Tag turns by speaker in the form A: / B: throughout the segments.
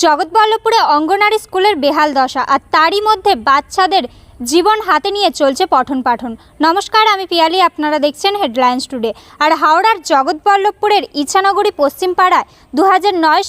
A: জগৎবল্লভপুরে অঙ্গনারী স্কুলের বেহাল দশা আর তারই মধ্যে বাচ্চাদের জীবন হাতে নিয়ে চলছে পঠন পাঠন। নমস্কার, আমি পিয়ালি, আপনারা দেখছেন হেডলাইন্স টুডে আর হাওড়ার জগৎবল্লভপুরের ইছানগরী পশ্চিম পাড়ায় দু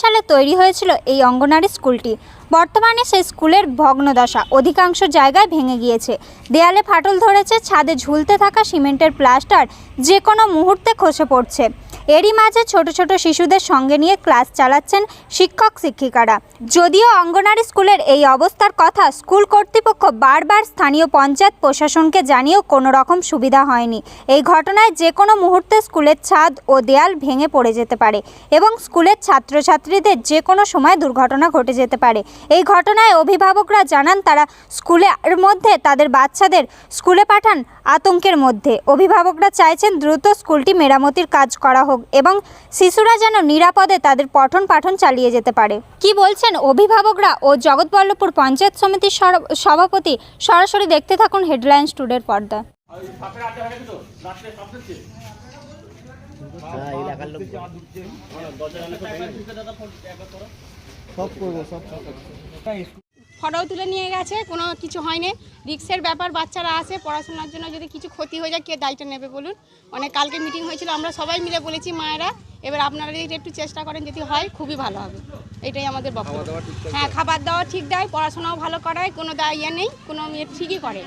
A: সালে তৈরি হয়েছিল এই অঙ্গনারী স্কুলটি। বর্তমানে সেই স্কুলের ভগ্নদশা অধিকাংশ জায়গায় ভেঙে গিয়েছে। দেয়ালে ফাটল ধরেছে, ছাদে ঝুলতে থাকা সিমেন্টের প্লাস্টার যে কোনো মুহূর্তে খসে পড়ছে। এরই মাঝে ছোট ছোট শিশুদের সঙ্গে নিয়ে ক্লাস চালাচ্ছেন শিক্ষক শিক্ষিকারা। যদিও অঙ্গনারী স্কুলের এই অবস্থার কথা স্কুল কর্তৃপক্ষ বারবার স্থানীয় পঞ্চায়েত প্রশাসনকে জানিয়েও কোনো রকম সুবিধা হয়নি। এই ঘটনায় যে কোনো মুহূর্তে স্কুলের ছাদ ও দেয়াল ভেঙে পড়ে যেতে পারে এবং স্কুলের ছাত্রছাত্রীদের যে কোনো সময় দুর্ঘটনা ঘটে যেতে পারে। এই ঘটনায় অভিভাবকরা জানান, তারা স্কুলের মধ্যে তাদের বাচ্চাদের স্কুলে পাঠান আতঙ্কের মধ্যে। অভিভাবকরা চাইছেন দ্রুত স্কুলটি মেরামতির কাজ করা এবং শিশুরা যেন নিরাপদে তাদের পঠন পাঠন চালিয়ে যেতে পারে। কি বলছেন অভিভাবকরা ও জগৎবল্লভপুর পঞ্চায়েত সমিতির সভাপতি? সরাসরি দেখতে থাকুন হেডলাইন টুডের পর্দা।
B: হ্যাঁ সব করব সব সব
C: ফটোও তুলে নিয়ে গেছে কোনো কিছু হয়নি। রিক্সের ব্যাপার বাচ্চারা আছে পড়াশোনার জন্য যদি কিছু ক্ষতি হয়ে যায় কে দায়িত্ব নেবে বলুন? অনেক কালকে মিটিং হয়েছিল আমরা সবাই মিলে বলেছি মায়েরা এবার আপনারা যদি একটু চেষ্টা করেন যদি হয় খুবই ভালো হবে। এটাই আমাদের বক্তব্য। হ্যাঁ খাবার দাওয়া ঠিক দেয় পড়াশোনাও ভালো করায় কোনো দায় ইয়ে নেই কোনো ইয়ে ঠিকই করে।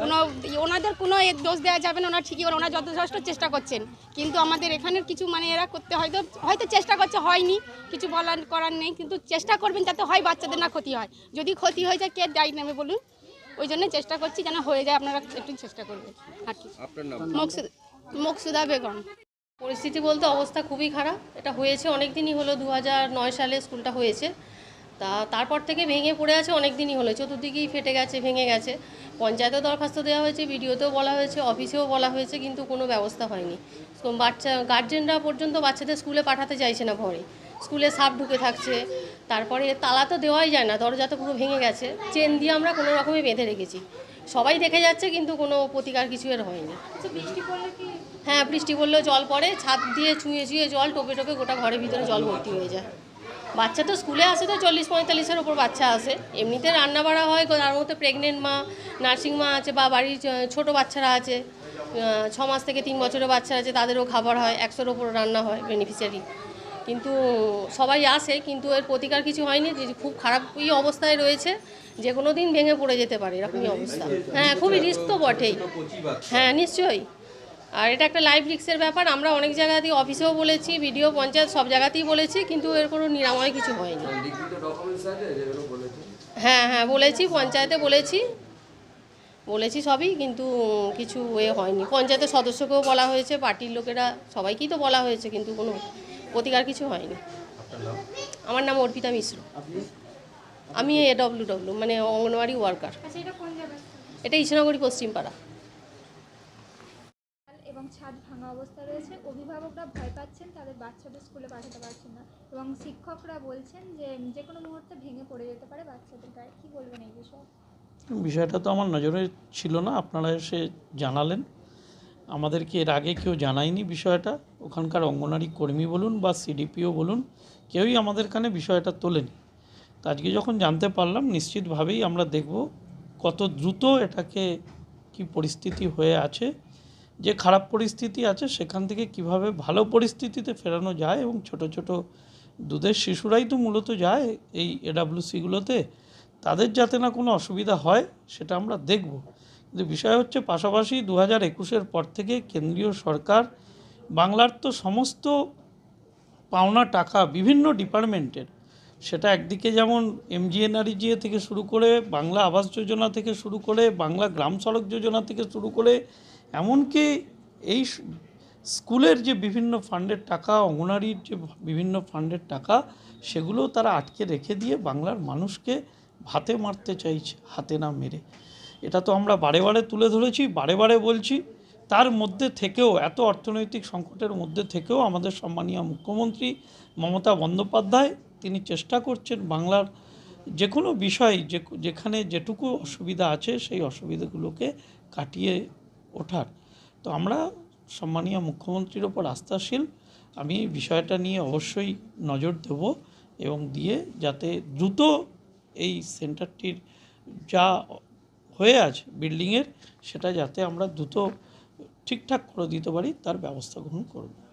C: কোনো ওনাদের কোনো এর দোষ দেওয়া যাবে না ওনারা ঠিকই করে ওনারা যথেষ্ট চেষ্টা করছেন। কিন্তু আমাদের এখানের কিছু মানে এরা করতে হয়তো হয়তো চেষ্টা করছে হয়নি। কিছু বলার করার নেই কিন্তু চেষ্টা করবেন যাতে হয় বাচ্চাদের না ক্ষতি হয়। যদি ক্ষতি হয়ে যায় কে দায়ী নেবে বলুন? ওই জন্য চেষ্টা করছি যেন হয়ে যায় আপনারা একটু চেষ্টা করবেন। আর কি। মকসুদ- মকসুদা বেগম।
D: পরিস্থিতি বলতে অবস্থা খুবই খারাপ। এটা হয়েছে অনেক দিনই হলো দু নয় সালে স্কুলটা হয়েছে। তা তারপর থেকে ভেঙে পড়ে আছে অনেক দিনই হলো। চতুর্দিকেই ফেটে গেছে ভেঙে গেছে। পঞ্চায়েতেও দরখাস্ত দেওয়া হয়েছে ভিডিওতেও বলা হয়েছে অফিসেও বলা হয়েছে কিন্তু কোনো ব্যবস্থা হয়নি। বাচ্চা গার্জেনরা পর্যন্ত বাচ্চাদের স্কুলে পাঠাতে চাইছে না ভরে। স্কুলে সাপ ঢুকে থাকছে। তারপরে তালা তো দেওয়াই যায় না দরজা তো পুরো ভেঙে গেছে। চেন দিয়ে আমরা কোনো রকমে বেঁধে রেখেছি। সবাই দেখে যাচ্ছে কিন্তু কোনো প্রতিকার কিছু এর হয়নি। হ্যাঁ বৃষ্টি পড়লেও জল পড়ে ছাদ দিয়ে ছুঁয়ে ছুঁয়ে জল টোপে টোপে গোটা ঘরের ভিতরে জল ভর্তি হয়ে যায়। বাচ্চা তো স্কুলে আসে তো চল্লিশ পঁয়তাল্লিশের ওপর বাচ্চা আসে। এমনিতে রান্না বাড়া হয়, তার মধ্যে প্রেগনেন্ট মা নার্সিং মা আছে, বা বাড়ির ছোট বাচ্চারা আছে ছ মাস থেকে তিন বছরের বাচ্চা আছে, তাদেরও খাবার হয়, একশোর ওপর রান্না হয় বেনিফিশিয়ারি কিন্তু সবাই আসে, কিন্তু এর প্রতিকার কিছু হয়নি, যে খুব খারাপই অবস্থায় রয়েছে, যে কোনো দিন ভেঙে পড়ে যেতে পারে, এরকমই অবস্থা। হ্যাঁ খুবই রিস্ক তো বটেই। হ্যাঁ নিশ্চয়ই। আর এটা একটা লাইভ রিক্সের ব্যাপার আমরা অনেক জায়গাতেই অফিসেও বলেছি ভিডিও পঞ্চায়েত সব জায়গাতেই বলেছি কিন্তু এর কোনো নিরাময় কিছু হয়নি। হ্যাঁ হ্যাঁ বলেছি পঞ্চায়েতে বলেছি। বলেছি সবই কিন্তু কিছু এ হয়নি। পঞ্চায়েতের সদস্যকেও বলা হয়েছে পার্টির লোকেরা সবাইকেই তো বলা হয়েছে কিন্তু কোনো প্রতিকার কিছু হয়নি। আমার নাম অর্পিতা মিশ্র। আমি এ ডব্লিউ ডব্লিউ মানে অঙ্গনওয়াড়ি ওয়ার্কার এটা ইছনগরী পশ্চিমপাড়া।
A: এবং ছাদ ভাঙা অবস্থা রয়েছে। অভিভাবকরা ভয় পাচ্ছেন, তাদের বাচ্চাদের স্কুলে পাঠাতে পারছেন না এবং শিক্ষকরা বলছেন যে যে কোনো মুহূর্তে ভেঙে পড়ে যেতে পারে বাচ্চাদের গায়ে। কী বলবেন এই বিষয়ে?
E: বিষয়টা তো আমার নজরে ছিল না, আপনারা এসে জানালেন। আমাদেরকে এর আগে কেউ জানায়নি বিষয়টা। ওখানকার অঙ্গনারী কর্মী বলুন বা সিডিপিও বলুন, কেউই আমাদের কানে বিষয়টা তোলেনি। তো আজকে যখন জানতে পারলাম, নিশ্চিতভাবেই আমরা দেখব কত দ্রুত এটাকে কি পরিস্থিতি হয়ে আছে। যে খারাপ পরিস্থিতি আছে সেখান থেকে কীভাবে ভালো পরিস্থিতিতে ফেরানো যায় এবং ছোট ছোট দুধের শিশুরাই তো মূলত যায় এই এডাব্লিউসিগুলোতে তাদের যাতে না কোনো অসুবিধা হয় সেটা আমরা দেখব। কিন্তু বিষয় হচ্ছে পাশাপাশি দু হাজার একুশের পর থেকে কেন্দ্রীয় সরকার বাংলার তো সমস্ত পাওনা টাকা বিভিন্ন ডিপার্টমেন্টের, সেটা একদিকে যেমন এমজিএনআরইজিএ থেকে শুরু করে বাংলা আবাস যোজনা থেকে শুরু করে বাংলা গ্রাম সড়ক যোজনা থেকে শুরু করে এমনকি এই স্কুলের যে বিভিন্ন ফান্ডের টাকা, অঙ্গনারীর যে বিভিন্ন ফান্ডের টাকা, সেগুলো তারা আটকে রেখে দিয়ে বাংলার মানুষকে ভাতে মারতে চাইছে, হাতে না মেরে। এটা তো আমরা বারে বারে তুলে ধরেছি, বারে বারে বলছি, তার মধ্যে থেকেও, এত অর্থনৈতিক সংকটের মধ্যে থেকেও আমাদের সম্মানীয় মুখ্যমন্ত্রী মমতা বন্দ্যোপাধ্যায়, তিনি চেষ্টা করছেন বাংলার যে কোনো বিষয় যে যেখানে যেটুকু অসুবিধা আছে, সেই অসুবিধাগুলোকে কাটিয়ে ওঠার। তো আমরা সম্মানীয় মুখ্যমন্ত্রীর ওপর আস্থাশীল। আমি এই বিষয়টা নিয়ে অবশ্যই নজর দেব এবং দিয়ে যাতে দ্রুত এই সেন্টারটির যা হয়ে আছে বিল্ডিংয়ের, সেটা যাতে আমরা দ্রুত ঠিকঠাক করে দিতে পারি, তার ব্যবস্থা গ্রহণ করব।